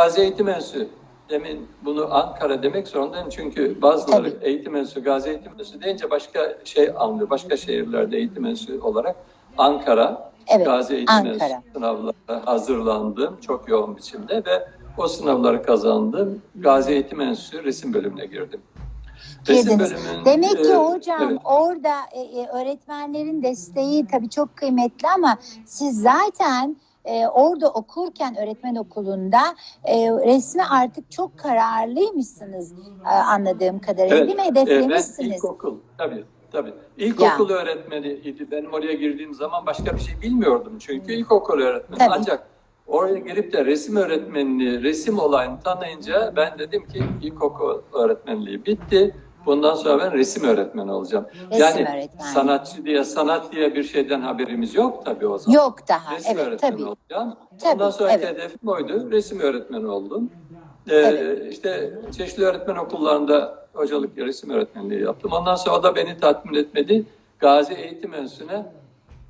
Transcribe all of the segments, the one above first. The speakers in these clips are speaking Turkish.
Gazi Eğitim Enstitüsü. Demin bunu Ankara demek zorundayım çünkü bazıları Tabii. eğitim enstitüsü, Gazi Eğitim Enstitüsü deyince başka şey anlıyor. Başka şehirlerde eğitim enstitüsü olarak Ankara, Evet, Gazi Eğitim Ankara. Enstitüsü sınavlara hazırlandım çok yoğun biçimde ve o sınavları kazandım. Gazi Eğitim Enstitüsü resim bölümüne girdim. Bölümün, Demek ki e, hocam evet. orada e, e, öğretmenlerin desteği tabii çok kıymetli ama siz zaten e, orada okurken öğretmen okulunda e, resmi artık çok kararlıymışsınız e, anladığım kadarıyla Evet, değil mi? Ee, ben Hedeflemişsiniz. ilkokul, tabii tabii. İlkokul öğretmeniydi. Benim oraya girdiğim zaman başka bir şey bilmiyordum. Çünkü ilkokul öğretmeni. Tabii. Ancak oraya girip de resim öğretmenliği, resim olayını tanıyınca ben dedim ki ilkokul öğretmenliği bitti. Bundan sonra ben resim öğretmeni olacağım. Resim yani öğretmeni. sanatçı diye, sanat diye bir şeyden haberimiz yok tabii o zaman. Yok daha. Resim evet öğretmeni tabii. olacağım. Tabii, Ondan sonraki evet. hedefim oydu. Resim öğretmeni oldum. Ee, Evet. İşte çeşitli öğretmen okullarında hocalık resim öğretmenliği yaptım. Ondan sonra o da beni tatmin etmedi. Gazi Eğitim Enstitüsü'ne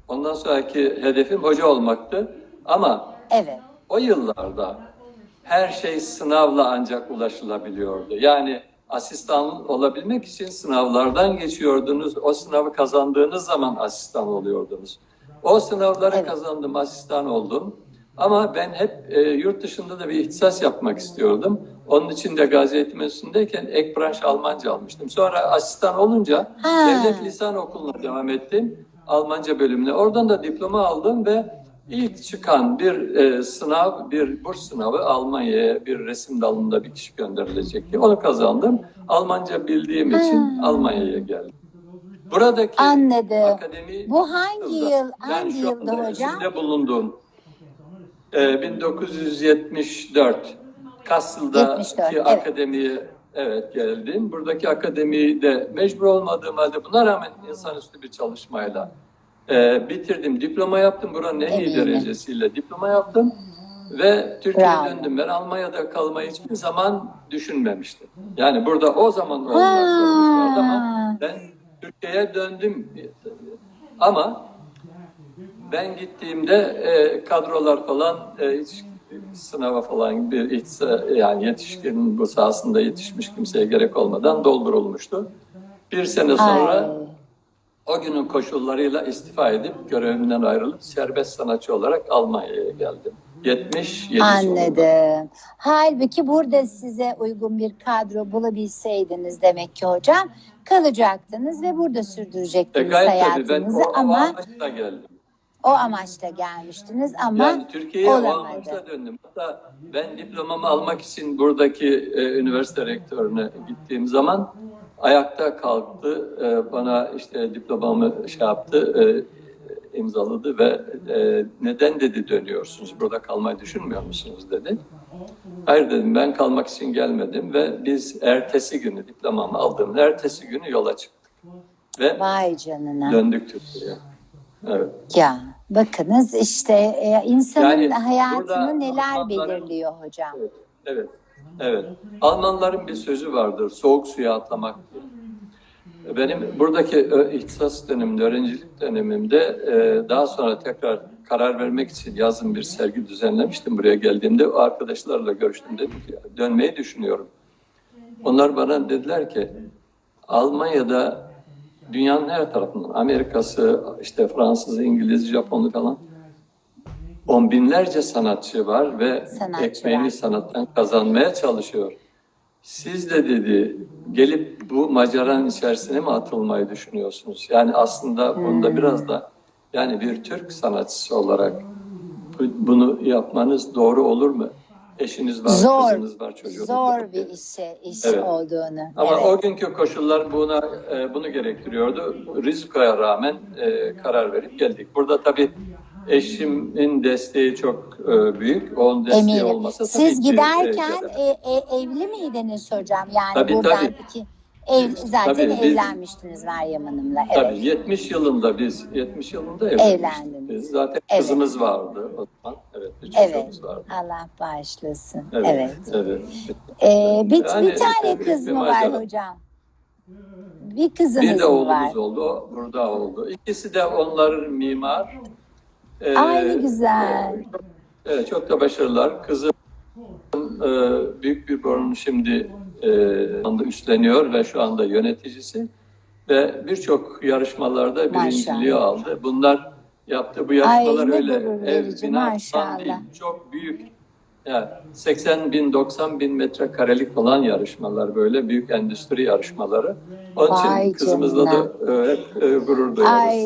ondan sonraki hedefim hoca olmaktı. Ama Evet. o yıllarda her şey sınavla ancak ulaşılabiliyordu. Yani asistan olabilmek için sınavlardan geçiyordunuz. O sınavı kazandığınız zaman asistan oluyordunuz. O sınavları Evet. kazandım, asistan oldum. Ama ben hep e, yurt dışında da bir ihtisas yapmak istiyordum. Onun için de Gazi Eğitim Enstitüsü'ndeyken ek branş Almanca almıştım. Sonra asistan olunca Ha. devlet lisan okuluna devam ettim. Almanca bölümüne. Oradan da diploma aldım ve ilk çıkan bir e, sınav, bir burs sınavı Almanya'ya bir resim dalında bir kişi gönderilecekti. Onu kazandım. Almanca bildiğim için. Almanya'ya geldim. Buradaki Anladım. akademi Bu hangi yıl? Hangi yılda hocam? içinde bulunduğum e, 1974 Kassel'daki 74, evet. akademiye evet geldim. Buradaki akademiyi de mecbur olmadığım halde buna rağmen insanüstü bir çalışmayla e, bitirdim. Diploma yaptım. Buranın en iyi Eminim. derecesiyle diploma yaptım. Ve Türkiye'ye Bravo. döndüm. Ben Almanya'da kalmayı hiçbir zaman düşünmemiştim. Yani burada o zaman olmak vardı ama ben Türkiye'ye döndüm ama ben gittiğimde e, kadrolar falan e, hiç sınava falan bir ihtisa, yani yetişkin bu sahasında yetişmiş kimseye gerek olmadan doldurulmuştu. Bir sene sonra Ay. O günün koşullarıyla istifa edip görevimden ayrılıp serbest sanatçı olarak Almanya'ya geldim. 77 sonunda. Anladım. Halbuki burada size uygun bir kadro bulabilseydiniz demek ki hocam kalacaktınız ve burada E, sürdürecektiniz gayet tabii ben hayatınızı o, o ama amaçla geldim. o amaçla gelmiştiniz ama Yani Türkiye'ye o amaçla döndüm. Hatta ben diplomamı almak için buradaki e, üniversite rektörüne gittiğim zaman ayakta kalktı. E, bana işte diplomamı şey yaptı, e, imzaladı ve e, neden dedi dönüyorsunuz, burada kalmayı düşünmüyor musunuz dedi. Hayır dedim ben kalmak için gelmedim ve biz ertesi günü diplomamı aldığım ertesi günü yola çıktık. Ve Vay canına. döndük Türkiye'ye. Evet. Ya bakınız işte insanın Yani hayatını neler belirliyor hocam. Evet, evet, evet. Almanların bir sözü vardır, soğuk suya atlamak. Benim buradaki ö, ihtisas dönemimde, öğrencilik dönemimde e, daha sonra tekrar karar vermek için yazın bir sergi düzenlemiştim buraya geldiğimde. O arkadaşlarla görüştüm, dedim ki dönmeyi düşünüyorum. Onlar bana dediler ki Almanya'da dünyanın her tarafından, Amerika'sı, işte Fransız, İngiliz, Japonlu falan on binlerce sanatçı var ve Sanatçı ekmeğini var. sanattan kazanmaya çalışıyor. Siz de dedi gelip bu maceranın içerisine mi atılmayı düşünüyorsunuz? Yani aslında bunda Hmm. biraz da yani bir Türk sanatçısı olarak bu- bunu yapmanız doğru olur mu? Eşiniz var, Zor, kızınız var, çocuğunuz var. Zor bir işe, iş Evet. olduğunu. Ama evet. o günkü koşullar buna e, bunu gerektiriyordu. Riskoya rağmen e, karar verip geldik. Burada tabii eşimin desteği çok e, büyük. Onun desteği Eminim. olmasa tabii Siz ki, giderken e, e, evli miydiniz hocam? Yani Tabii, buradan tabii. iki ev, zaten Tabii, biz- evlenmiştiniz Meryem Hanım'la. Evet. Tabii 70 yılında biz 70 yılında evlenmiştik. Evlendiniz. Biz. Zaten Evet. kızımız vardı o zaman. Evet, bir Evet. çocuğumuz vardı. Allah bağışlasın. Evet. Evet. evet. Ee, bir, Yani bir tane işte kız bir mı var macera. hocam? Bir kızınız Bir de mı var? oğlumuz oldu. O burada oldu. İkisi de onların mimar. Ee, Ay ne güzel. Evet çok da başarılılar. Kızım e, büyük bir borunun şimdi e, anda üstleniyor ve şu anda yöneticisi ve birçok yarışmalarda birinciliği aldı. Bunlar yaptı bu yarışmalar Ay, öyle ev bina değil. Çok büyük. Yani 80 bin 90 bin metrekarelik falan yarışmalar böyle büyük endüstri yarışmaları. Onun Vay için kızımızla da hep e, gurur duyuyoruz. Ay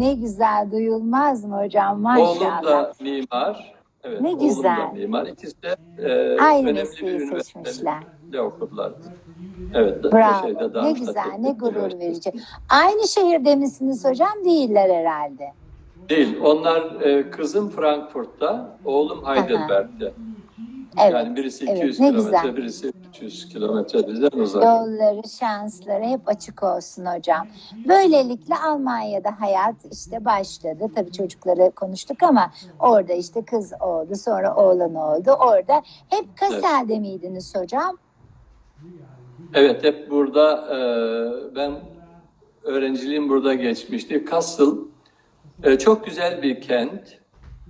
ne güzel duyulmaz mı hocam Oğlum maşallah. da mimar. Evet, Ne oğlum güzel. da mimar. İkisi de e, Aynı önemli bir üniversitede okudular. Evet, Bravo. şeyde, ne güzel, ne gurur verici. Aynı şehirde misiniz hocam? Değiller herhalde. Değil, onlar e, kızım Frankfurt'ta, oğlum Heidelberg'te. Evet. Yani birisi evet, 200 ne kilometre, birisi 300 kilometre bizden uzak. Yolları, şansları hep açık olsun hocam. Böylelikle Almanya'da hayat işte başladı. Tabii çocukları konuştuk ama orada işte kız oldu, sonra oğlan oldu. Orada hep Kassel'de miydiniz hocam? Evet, hep burada e, ben öğrenciliğim burada geçmişti. Kassel e, çok güzel bir kent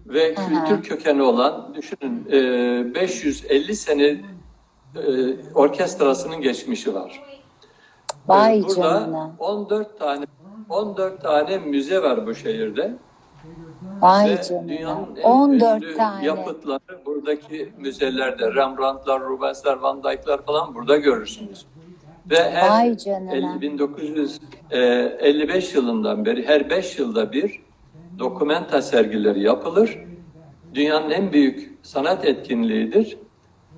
ve Aha. kültür kökeni olan, düşünün e, 550 sene e, orkestrasının geçmişi var. Vay Ee, Burada canına. 14 tane 14 tane müze var bu şehirde. Vay Ve canına. dünyanın en 14 ünlü tane. yapıtları buradaki müzelerde Rembrandt'lar, Rubens'ler, Van Dyck'lar falan burada görürsünüz. Ve her Vay canına. 50 1955 yılından beri her 5 yılda bir dokumenta sergileri yapılır. Dünyanın en büyük sanat etkinliğidir.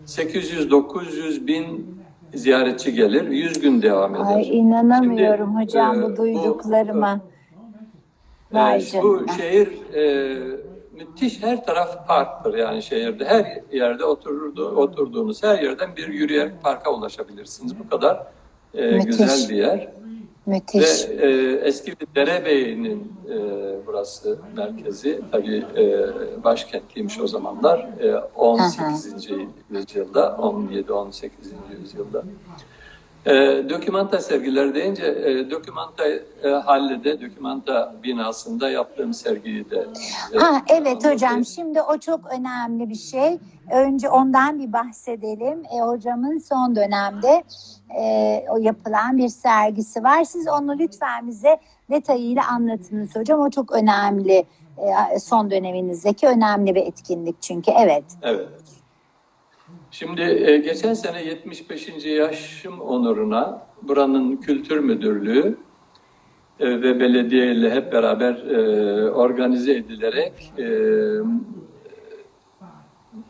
800-900 bin ziyaretçi gelir. 100 gün devam eder. Ay inanamıyorum Şimdi, hocam e, bu bu- duyduklarıma. Bu canına. şehir e, müthiş her taraf parktır yani şehirde her yerde otururdu, oturduğunuz her yerden bir yürüyerek parka ulaşabilirsiniz. Bu kadar e, Müthiş. güzel bir yer. Müthiş. Ve e, eski bir derebeyinin e, burası merkezi. Tabii e, başkentiymiş o zamanlar. E, 18. yüzyılda, 17-18. yüzyılda. E, dokümanta sergileri deyince e, dokümanta e, hallede, dokümanta binasında yaptığım sergiyi de e, Ha evet anlatayım. hocam şimdi o çok önemli bir şey. Önce ondan bir bahsedelim. E, hocamın son dönemde e, o yapılan bir sergisi var. Siz onu lütfen bize detayıyla anlatınız hocam. O çok önemli. E, son döneminizdeki önemli bir etkinlik çünkü evet. Evet. Şimdi e, geçen sene 75. yaşım onuruna buranın kültür müdürlüğü e, ve belediye ile hep beraber e, organize edilerek e,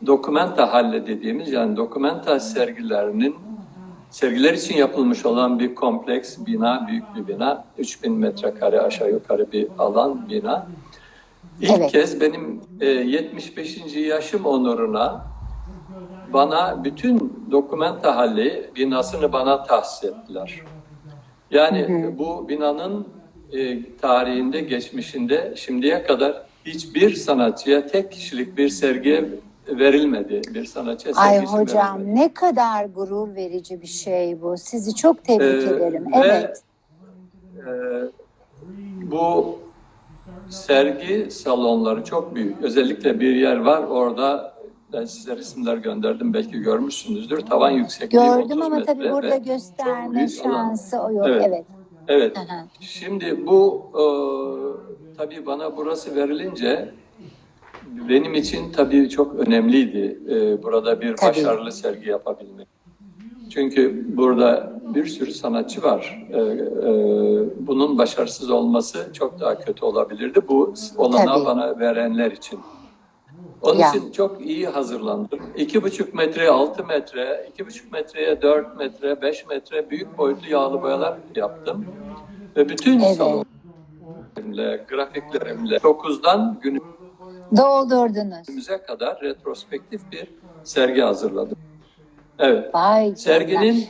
dokumenta halle dediğimiz yani dokumenta sergilerinin sergiler için yapılmış olan bir kompleks bina, büyük bir bina, 3000 metrekare aşağı yukarı bir alan bina. İlk Evet. kez benim e, 75. yaşım onuruna bana bütün dokumenta halli binasını bana tahsis ettiler. Yani Hı hı. bu binanın e, tarihinde, geçmişinde şimdiye kadar hiçbir sanatçıya tek kişilik bir sergi verilmedi. Bir sanatçıya Ay hocam verilmedi. ne kadar gurur verici bir şey bu. Sizi çok tebrik Ee, ederim. ve, Evet. e, bu sergi salonları çok büyük. Özellikle bir yer var orada ben size resimler gönderdim belki görmüşsünüzdür. Tavan yüksekliği 30 Gördüm ama metre tabii burada ve gösterme büyük alan. şansı o yok. Evet. Evet. Evet. Şimdi bu e, tabii bana burası verilince benim için tabii çok önemliydi e, burada bir Tabii. başarılı sergi yapabilmek. Çünkü burada bir sürü sanatçı var. E, e, bunun başarısız olması çok daha kötü olabilirdi. Bu olanağı Tabii. bana verenler için. Onun Ya. için çok iyi hazırlandım. İki buçuk metreye altı metre, iki buçuk metreye dört metre, beş metre büyük boyutlu yağlı boyalar yaptım. Ve bütün Evet. salonlarımla, grafiklerimle 9'dan Doldurdunuz. günümüze kadar retrospektif bir sergi hazırladım. Evet. Vay. Serginin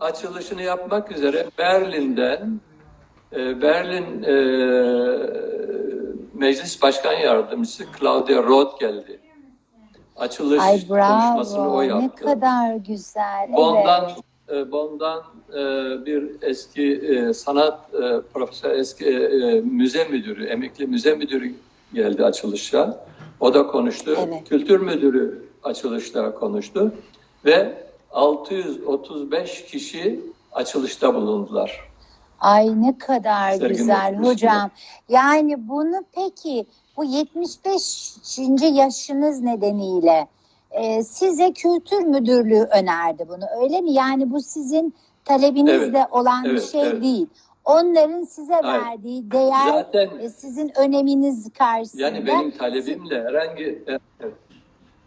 açılışını yapmak üzere Berlin'den e, Berlin e, Meclis Başkan Yardımcısı Claudia Roth geldi. Açılış Ay konuşmasını o bravo. Ne yaptı. kadar güzel. Bondan Evet. e, Bondan e, bir eski e, sanat profesör, eski müze müdürü, emekli müze müdürü geldi açılışa. O da konuştu. Evet. Kültür müdürü açılışta konuştu. ve 635 kişi açılışta bulundular. Ay ne kadar Serginin güzel hocam. Yani bunu peki bu 75. yaşınız nedeniyle e, size kültür müdürlüğü önerdi bunu öyle mi? Yani bu sizin talebinizle olan bir evet, şey evet. değil. Onların size Hayır. verdiği değer Zaten e, sizin öneminiz karşısında yani benim talebimle herhangi evet,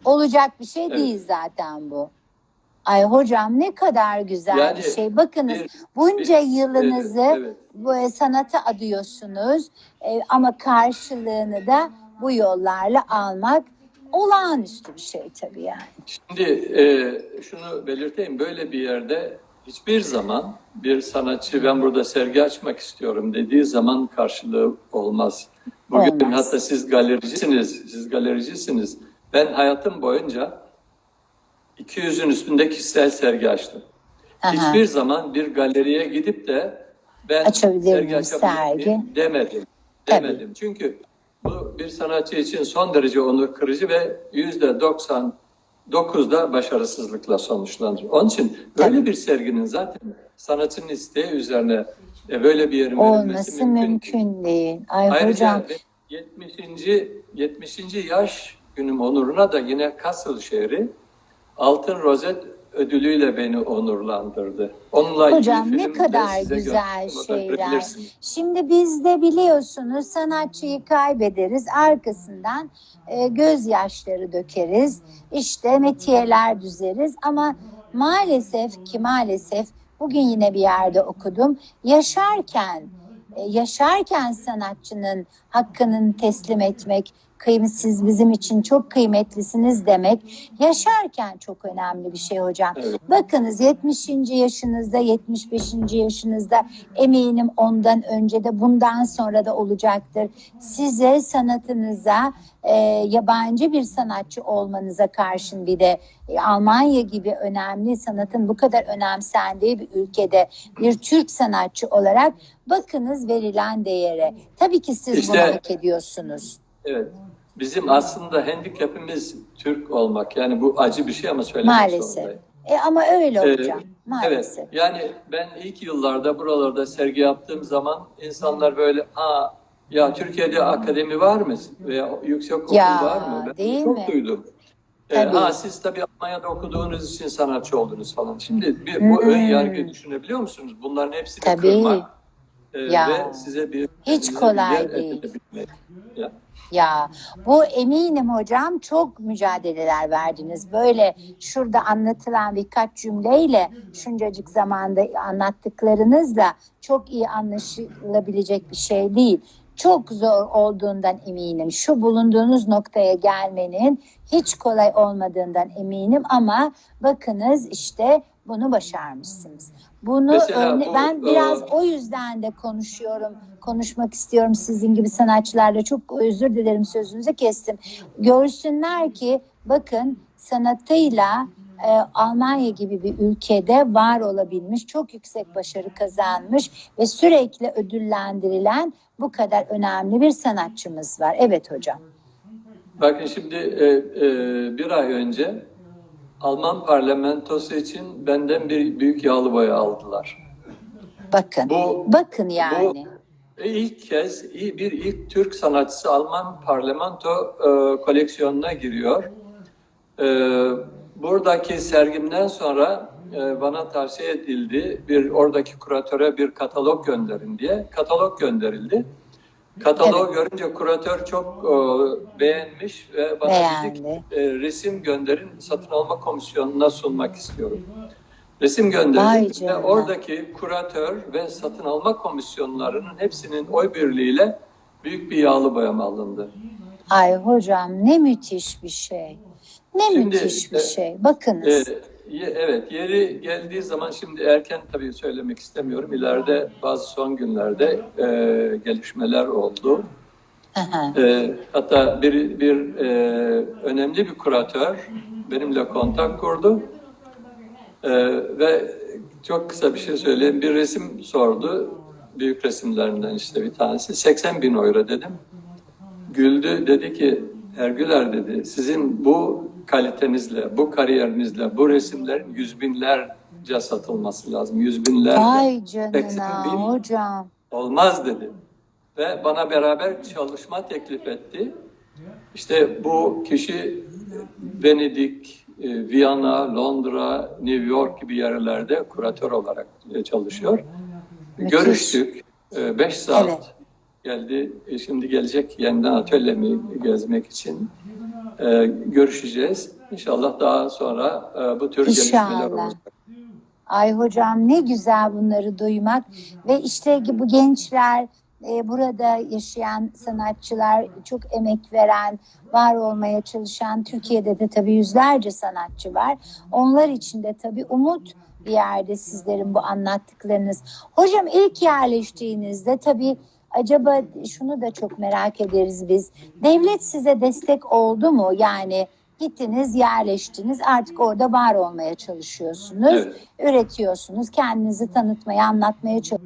olacak bir şey Evet. değil zaten bu. Ay hocam ne kadar güzel Yani bir şey. Bakınız bir- bunca bir- yılınızı evet, evet. bu e, sanata adıyorsunuz E, ama karşılığını da bu yollarla almak olağanüstü bir şey tabii yani. Şimdi e, şunu belirteyim böyle bir yerde hiçbir zaman bir sanatçı ben burada sergi açmak istiyorum dediği zaman karşılığı olmaz. Bugün Olmaz. hatta siz galericisiniz, siz galericisiniz. Ben hayatım boyunca 200'ün üstünde kişisel sergi açtım. Aha. Hiçbir zaman bir galeriye gidip de ben sergi miyim açabilir sergi? miyim demedim. Tabii. Demedim. Çünkü bu bir sanatçı için son derece onur kırıcı ve yüzde 99'da başarısızlıkla sonuçlanır. Onun için böyle Tabii. bir serginin zaten sanatçının isteği üzerine e, böyle bir yerin Olması mümkün, mümkün. değil. Ay Ayrıca hocam 70. 70. yaş günüm onuruna da yine Kassel şehri Altın Rozet ödülüyle beni onurlandırdı. Onunla Hocam, ne kadar güzel şeyler. Şimdi biz de biliyorsunuz sanatçıyı kaybederiz. Arkasından e, gözyaşları dökeriz. İşte metiyeler düzeriz. Ama maalesef ki maalesef bugün yine bir yerde okudum. Yaşarken e, yaşarken sanatçının hakkını teslim etmek, siz bizim için çok kıymetlisiniz demek yaşarken çok önemli bir şey hocam. Evet. Bakınız 70. yaşınızda, 75. yaşınızda eminim ondan önce de bundan sonra da olacaktır. Size sanatınıza e, yabancı bir sanatçı olmanıza karşın bir de e, Almanya gibi önemli sanatın bu kadar önemsendiği bir ülkede bir Türk sanatçı olarak bakınız verilen değere. Tabii ki siz bunu İşte- hak ediyorsunuz. Evet. Bizim aslında handikapimiz Türk olmak. Yani bu acı bir şey ama söylemek Maalesef. zorundayım. E, ama öyle Ee, hocam maalesef. Evet. Yani ben ilk yıllarda buralarda sergi yaptığım zaman insanlar böyle ha ya Türkiye'de akademi var mı? Veya yüksek okul Ya, var mı? Ben değil çok mi? duydum. Ee, Tabii. ha siz tabii Almanya'da okuduğunuz için sanatçı oldunuz falan. Şimdi bir, bu Hmm. ön yargı düşünebiliyor musunuz? Bunların hepsini Tabii. kırmak e, Ya. ve size bir Hiç kolay bir değil. Ya. Ya bu eminim hocam çok mücadeleler verdiniz. Böyle şurada anlatılan birkaç cümleyle şuncacık zamanda anlattıklarınızla çok iyi anlaşılabilecek bir şey değil. Çok zor olduğundan eminim. Şu bulunduğunuz noktaya gelmenin hiç kolay olmadığından eminim ama bakınız işte bunu başarmışsınız. Bunu Mesela örne- bu, ben biraz e, o yüzden de konuşuyorum, konuşmak istiyorum sizin gibi sanatçılarla. Çok özür dilerim sözünüzü kestim. Görsünler ki bakın sanatıyla e, Almanya gibi bir ülkede var olabilmiş, çok yüksek başarı kazanmış ve sürekli ödüllendirilen bu kadar önemli bir sanatçımız var. Evet hocam. Bakın şimdi e, e, bir ay önce Alman parlamentosu için benden bir büyük yağlı boya aldılar. Bakın. Bu Bakın yani. E, ilk kez bir ilk Türk sanatçısı Alman parlamento e, koleksiyonuna giriyor. E, buradaki sergimden sonra e, bana tavsiye edildi bir oradaki kuratöre bir katalog gönderin diye. Katalog gönderildi. Kataloğu görünce kuratör çok e, beğenmiş ve bana dedi ki Beğendi. e, resim gönderin satın alma komisyonuna sunmak istiyorum. Resim Vay gönderdim ve oradaki kuratör ve satın alma komisyonlarının hepsinin oy birliğiyle büyük bir yağlı boyama alındı. Ay hocam ne müthiş bir şey. Ne Şimdi, müthiş bir e, şey. Bakınız. Ye- evet yeri geldiği zaman şimdi erken tabii söylemek istemiyorum. İleride bazı son günlerde e, gelişmeler oldu. E, hatta bir, bir e, önemli bir kuratör benimle kontak kurdu. E, ve çok kısa bir şey söyleyeyim. Bir resim sordu. Büyük resimlerinden işte bir tanesi. 80 bin euro dedim. Güldü dedi ki Ergüler dedi sizin bu kalitenizle, bu kariyerinizle bu resimlerin yüz binlerce satılması lazım. Yüz binlerce. Vay canına bin. hocam. Olmaz dedi. Ve bana beraber çalışma teklif etti. İşte bu kişi Venedik, e, Viyana, Londra, New York gibi yerlerde kuratör olarak e, çalışıyor. Müthiş. Görüştük. 5 saat Evet. geldi. E, Şimdi gelecek yeniden atölyemi gezmek için. E, görüşeceğiz. İnşallah daha sonra e, bu tür gelişmeler İnşallah. olacak. Ay hocam ne güzel bunları duymak ve işte bu gençler e, burada yaşayan sanatçılar çok emek veren, var olmaya çalışan Türkiye'de de tabii yüzlerce sanatçı var. Onlar için de tabii umut bir yerde sizlerin bu anlattıklarınız. Hocam ilk yerleştiğinizde tabii acaba şunu da çok merak ederiz biz. Devlet size destek oldu mu? Yani gittiniz, yerleştiniz, artık orada var olmaya çalışıyorsunuz Evet. üretiyorsunuz. Kendinizi tanıtmaya, anlatmaya çalışıyorsunuz.